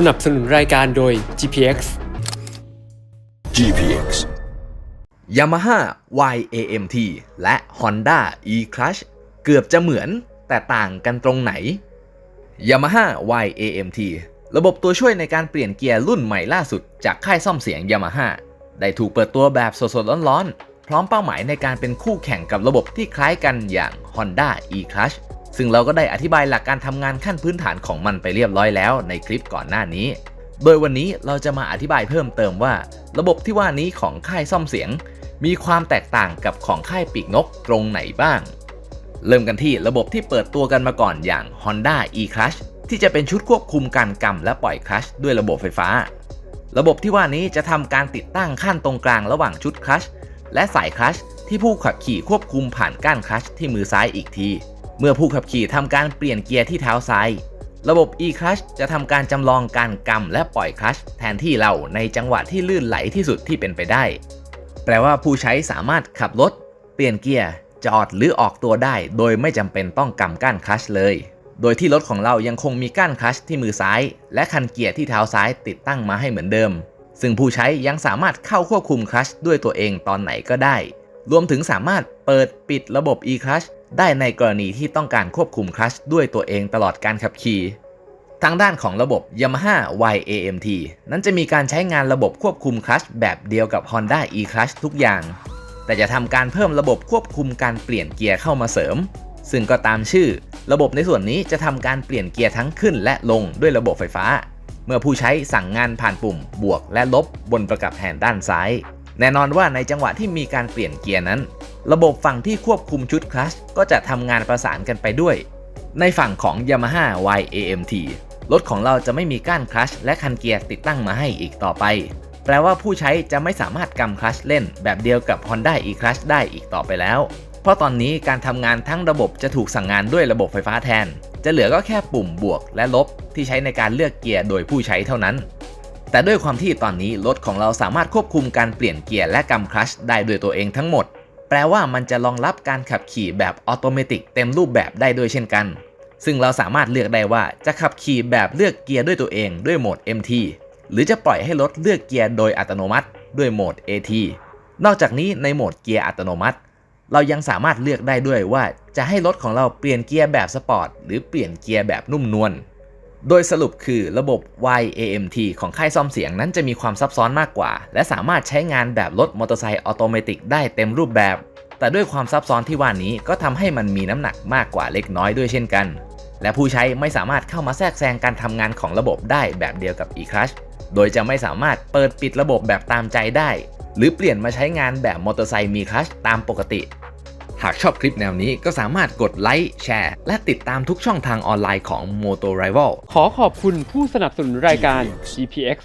สนับสนุนรายการโดย GPX GPX Yamaha YAMT และ Honda E-Clutch เกือบจะเหมือนแต่ต่างกันตรงไหน Yamaha YAMT ระบบตัวช่วยในการเปลี่ยนเกียร์รุ่นใหม่ล่าสุดจากค่ายซ่อมเสียง Yamaha ได้ถูกเปิดตัวแบบสดๆร้อนๆ พร้อมเป้าหมายในการเป็นคู่แข่งกับระบบที่คล้ายกันอย่าง Honda E-Clutch ซึ่งเราก็ได้อธิบายหลักการทำงานขั้นพื้นฐานของมันไปเรียบร้อยแล้วในคลิปก่อนหน้านี้ โดยวันนี้เราจะมาอธิบายเพิ่มเติมว่า ระบบที่ว่านี้ของค่ายซ่อมเสียง มีความแตกต่างกับของค่ายปีกนกตรงไหนบ้าง เริ่มกันที่ระบบที่เปิดตัวกันมาก่อนอย่าง Honda E-Clutch ที่จะเป็นชุดควบคุมการกำและปล่อยคลัชด้วยระบบไฟฟ้า ระบบที่ว่านี้จะทำการติดตั้งขั้นตรงกลางระหว่างชุดคลัชและสายคลัชที่ผู้ขับขี่ควบคุมผ่านก้านคลัชที่มือซ้ายอีกที เมื่อผู้ขับขี่ทำการเปลี่ยนเกียร์ที่เท้าซ้าย ระบบ e-clutch จะทำการจำลองการกำและปล่อยคลัชแทนที่เราในจังหวะที่ลื่นไหลที่สุดที่เป็นไปได้ แปลว่าผู้ใช้สามารถขับรถ เปลี่ยนเกียร์จอดหรือออกตัวได้ โดยไม่จำเป็นต้องกำก้านคลัชเลย โดยที่รถของเรายังคงมีก้านคลัชที่มือซ้าย และคันเกียร์ที่เท้าซ้ายติดตั้งมาให้เหมือนเดิม ซึ่งผู้ใช้ยังสามารถเข้าควบคุมคลัชด้วยตัวเองตอนไหนก็ได้ รวมถึงสามารถเปิดปิดระบบ e-clutch ได้ในกรณีที่ต้องการควบคุมคลัชด้วยตัวเองตลอดการขับขี่ ทางด้านของระบบ Yamaha YAMT นั้นจะมีการใช้งานระบบควบคุมคลัชแบบเดียวกับ Honda e-clutch ทุกอย่าง แต่จะทำการเพิ่มระบบควบคุมการเปลี่ยนเกียร์เข้ามาเสริม ซึ่งก็ตามชื่อ ระบบในส่วนนี้จะทำการเปลี่ยนเกียร์ทั้งขึ้นและลงด้วยระบบไฟฟ้า เมื่อผู้ใช้สั่งงานผ่านปุ่มบวกและลบบนประกับแฮนด์ด้านซ้าย แน่นอนว่าในจังหวะที่มีการเปลี่ยนเกียร์นั้น ระบบฝั่งที่ควบคุมชุดคลัชก็จะทำงานประสานกันไปด้วย ในฝั่งของ Yamaha YAMT รถของเราจะไม่มีก้านคลัชและคันเกียร์ติดตั้งมาให้อีกต่อไป แปลว่าผู้ใช้จะไม่สามารถกำคลัชเล่นแบบเดียวกับ Honda e-clutch ได้อีกต่อไปแล้ว เพราะตอนนี้การทำงานทั้งระบบจะถูกสั่งงานด้วยระบบไฟฟ้าแทน จะเหลือก็แค่ปุ่มบวกและลบที่ใช้ในการเลือกเกียร์โดยผู้ใช้เท่านั้น แต่ด้วยความที่ตอนนี้รถของเราสามารถควบคุมการเปลี่ยนเกียร์และกำคลัชได้ด้วยตัวเองทั้งหมด แปลว่ามันจะรองรับการขับขี่แบบออโตเมติกเต็มรูปแบบได้ด้วยเช่นกัน ซึ่งเราสามารถเลือกได้ว่าจะขับขี่แบบเลือกเกียร์ด้วยตัวเองด้วยโหมด MT หรือจะปล่อยให้รถเลือกเกียร์โดยอัตโนมัติด้วยโหมด AT นอกจากนี้ในโหมดเกียร์อัตโนมัติ เรายังสามารถเลือกได้ด้วยว่าจะให้รถของเราเปลี่ยนเกียร์แบบสปอร์ตหรือเปลี่ยนเกียร์แบบนุ่มนวล โดยสรุปคือระบบ YAMT ของค่ายซ่อมเสียงนั้นจะมีความซับซ้อนมากกว่า และสามารถใช้งานแบบรถมอเตอร์ไซค์ออโตเมติกได้เต็มรูปแบบ แต่ด้วยความซับซ้อนที่ว่านี้ก็ทำให้มันมีน้ำหนักมากกว่าเล็กน้อยด้วยเช่นกัน และผู้ใช้ไม่สามารถเข้ามาแทรกแซงการทำงานของระบบได้แบบเดียวกับ eCrush โดยจะไม่สามารถเปิดปิดระบบแบบตามใจได้ หรือเปลี่ยนมาใช้งานแบบมอเตอร์ไซค์มีคลัชตามปกติ หากชอบคลิปแนวนี้ก็สามารถกดไลค์แชร์ และติดตามทุกช่องทางออนไลน์ของ Moto Rival ขอขอบคุณผู้สนับสนุนรายการ GPX